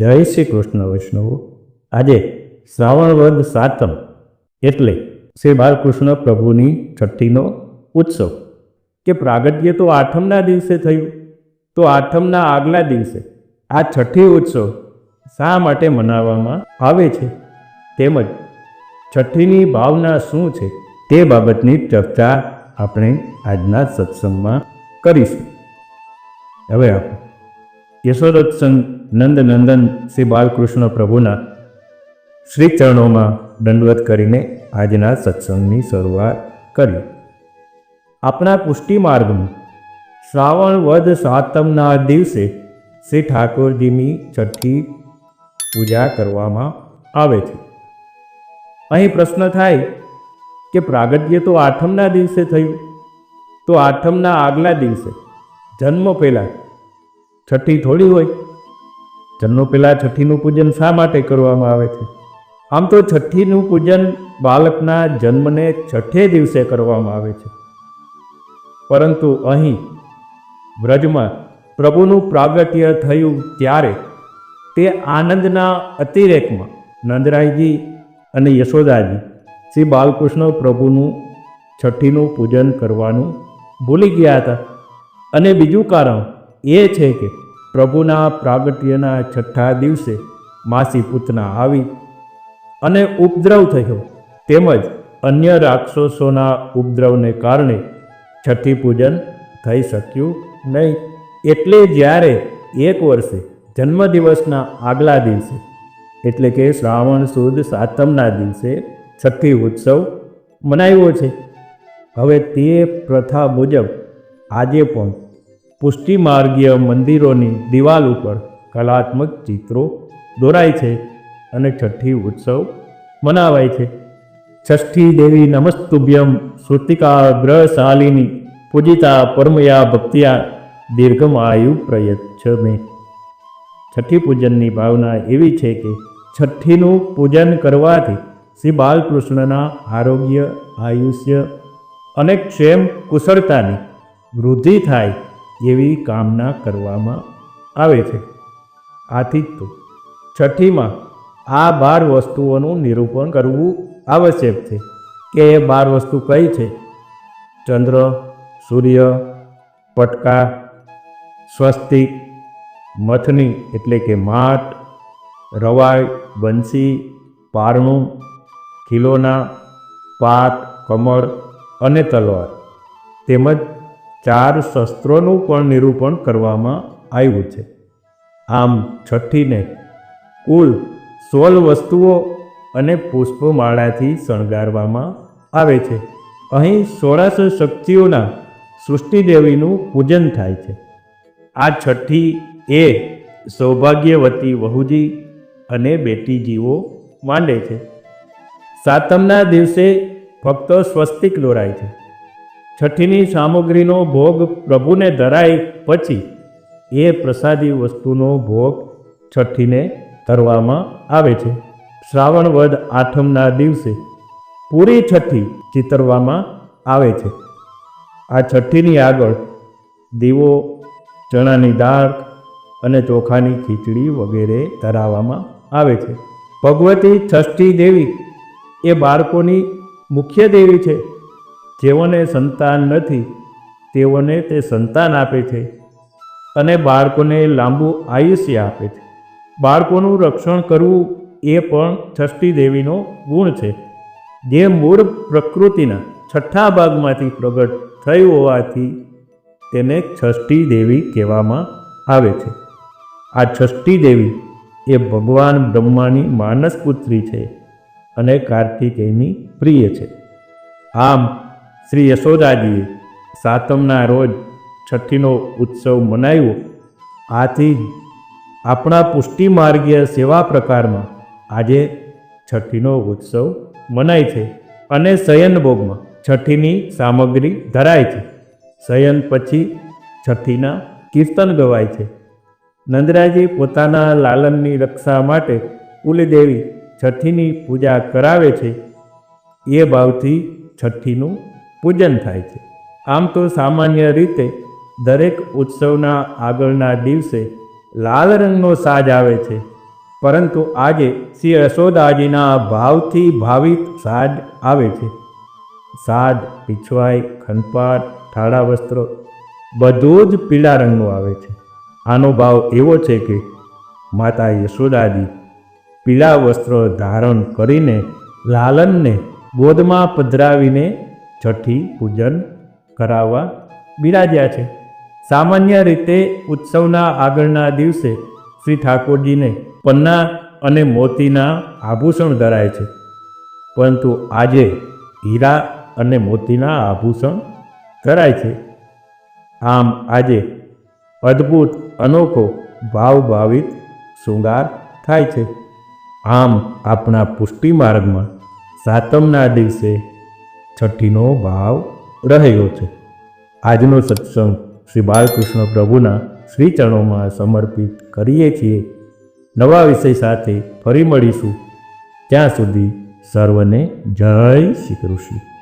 જય શ્રી કૃષ્ણ વૈષ્ણવો. આજે શ્રાવણ વદ સાતમ એટલે શ્રી બાલકૃષ્ણ પ્રભુની છઠ્ઠીનો ઉત્સવ કે પ્રાગટ્ય તો આઠમના દિવસે થયું. તો આઠમના આગલા દિવસે આ છઠ્ઠી ઉત્સવ શા માટે મનાવવામાં આવે છે? તેમજ છઠ્ઠીની ભાવના શું છે તે બાબતની ચર્ચા આપણે આજના સત્સંગમાં કરીશું. હવે આપણે યશોદોત્સંગ નંદ નંદન શ્રી બાલકૃષ્ણ પ્રભુના શ્રી ચરણોમાં દંડવત કરીને આજના સત્સંગની શરૂઆત કરી. આપણા પુષ્ટિ માર્ગમાં શ્રાવણ વદ સાતમના દિવસે શ્રી ઠાકોરજીની છઠ્ઠી પૂજા કરવામાં આવે છે. અહીં પ્રશ્ન થાય કે પ્રાગટ્ય તો આઠમના દિવસે થયું? તો આઠમના આગલા દિવસે, જન્મ પહેલાં છઠ્ઠી થોડી હોય. જન્મ પહેલાં છઠ્ઠીનું પૂજન શા માટે કરવામાં આવે છે? આમ તો છઠ્ઠીનું પૂજન બાળકના જન્મને છઠ્ઠે દિવસે કરવામાં આવે છે. પરંતુ અહીં વ્રજમાં પ્રભુનું પ્રાગટ્ય થયું ત્યારે તે આનંદના અતિરેકમાં નંદરાયજી અને યશોદાજી શ્રી બાલકૃષ્ણ પ્રભુનું છઠ્ઠીનું પૂજન કરવાનું ભૂલી ગયા હતા. અને બીજું કારણ એ છે કે પ્રભુના પ્રાગટ્યના છઠ્ઠા દિવસે માસી પૂતના આવી અને ઉપદ્રવ થયો. તેમજ અન્ય રાક્ષસોના ઉપદ્રવને કારણે છઠ્ઠી પૂજન થઈ શક્યું નહીં. એટલે જ્યારે એક વર્ષે જન્મદિવસના આગલા દિવસે, એટલે કે શ્રાવણ સુદ સાતમના દિવસે છઠ્ઠી ઉત્સવ મનાવ્યો છે. હવે તે પ્રથા મુજબ આજે પણ પુષ્ટિ માર્ગીય મંદિરોની દિવાલ ઉપર કલાત્મક ચિત્રો દોરાય છે અને છઠ્ઠી ઉત્સવ મનાવાય છે. ષષ્ઠી દેવી નમસ્તુભ્યમ શ્રુતિકા ગ્રહશાલિની પૂજિતા પરમયા ભક્તિયા દીર્ઘમાયુ પ્રયચ્છ મેં છઠ્ઠી પૂજનની ભાવના એવી છે કે છઠ્ઠીનું પૂજન કરવાથી શ્રી બાલકૃષ્ણના આરોગ્ય, આયુષ્ય અને ક્ષેમ કુશળતાની વૃદ્ધિ થાય એવી કામના કરવામાં આવે છે. આથી જ તો છઠ્ઠીમાં આ બાર વસ્તુઓનું નિરૂપણ કરવું આવશ્યક છે કે એ બાર વસ્તુ કઈ છે? ચંદ્ર, સૂર્ય પટકા સ્વસ્તિક મથની એટલે કે માટ, રવાઈ, બંસી, પારણું, ખીલોના પાટ કમળ અને તલવાર. તેમજ ચાર શસ્ત્રોનું પણ નિરૂપણ કરવામાં આવ્યું છે. આમ છઠ્ઠીને કુલ સોળ વસ્તુઓ અને પુષ્પમાળાથી શણગારવામાં આવે છે. અહીં સોળાશ શક્તિઓના સૃષ્ટિદેવીનું પૂજન થાય છે. આ છઠ્ઠી એ સૌભાગ્યવતી વહુજી અને બેટીજીઓ માંડે છે. સાતમના દિવસે ફક્ત સ્વસ્તિક દોરાય છે. છઠ્ઠીની સામગ્રીનો ભોગ પ્રભુને ધરાય પછી એ પ્રસાદી વસ્તુનો ભોગ છઠ્ઠીને ધરવામાં આવે છે. શ્રાવણ વદ આઠમના દિવસે પૂરી છઠ્ઠી ચિતરવામાં આવે છે. આ છઠ્ઠીની આગળ દીવો, ચણાની દાળ અને ચોખાની ખીચડી વગેરે ધરાવવામાં આવે છે. ભગવતી ષષ્ઠી દેવી એ બાળકોની મુખ્ય દેવી છે. જેઓને સંતાન નથી, તેઓને તે સંતાન આપે છે અને બાળકોને લાંબુ આયુષ્ય આપે છે. બાળકોનું રક્ષણ કરવું એ પણ ષષ્ઠી દેવીનો ગુણ છે. જે મૂળ પ્રકૃતિના છઠ્ઠા ભાગમાંથી પ્રગટ થઈ હોવાથી તેને ષષ્ઠી દેવી કહેવામાં આવે છે. આ ષષ્ઠી દેવી એ ભગવાન બ્રહ્માની માનસ પુત્રી છે અને કાર્તિકેયની પ્રિય છે. આમ શ્રી યશોદાજીએ સાતમના રોજ છઠ્ઠીનો ઉત્સવ મનાવ્યો. આથી આપણા પુષ્ટિ માર્ગીય સેવા પ્રકારમાં આજે છઠ્ઠીનો ઉત્સવ મનાય છે અને શયન ભોગમાં છઠ્ઠીની સામગ્રી ધરાય છે. શયન પછી છઠ્ઠીના કીર્તન ગવાય છે. નંદરાજી પોતાના લાલનની રક્ષા માટે કુલદેવી છઠ્ઠીની પૂજા કરાવે છે. એ ભાવથી છઠ્ઠીનું પૂજન થાય છે. આમ તો સામાન્ય રીતે દરેક ઉત્સવના આગળના દિવસે લાલ રંગનો સાજ આવે છે. પરંતુ આજે શ્રી યશોદાજીના ભાવથી ભાવિત સાજ આવે છે. સાજ, પીછવાઈ ખનપાટ ઠાળા વસ્ત્રો બધું જ પીળા રંગનું આવે છે. આનો ભાવ એવો છે કે માતા યશોદાજી પીળા વસ્ત્રો ધારણ કરીને લાલનને ગોદમાં પધરાવીને છઠ્ઠી પૂજન કરાવવા બિરાજ્યા છે. સામાન્ય રીતે ઉત્સવના આગળના દિવસે શ્રી ઠાકોરજીને પન્ના અને મોતીના આભૂષણ ધરાય છે. પરંતુ આજે હીરા અને મોતીના આભૂષણ ધરાય છે. આમ આજે અદ્ભુત, અનોખો, ભાવભાવિત શૃંગાર થાય છે. આમ આપણા પુષ્ટિ માર્ગમાં સાતમના દિવસે છઠ્ઠીનો ભાવ રહ્યો છે. આજનો સત્સંગ શ્રી બાલકૃષ્ણ પ્રભુના શ્રી ચરણોમાં સમર્પિત કરીએ છીએ. નવા વિષય સાથે ફરી મળીશું. ત્યાં સુધી સર્વને જય શ્રી કૃષ્ણ.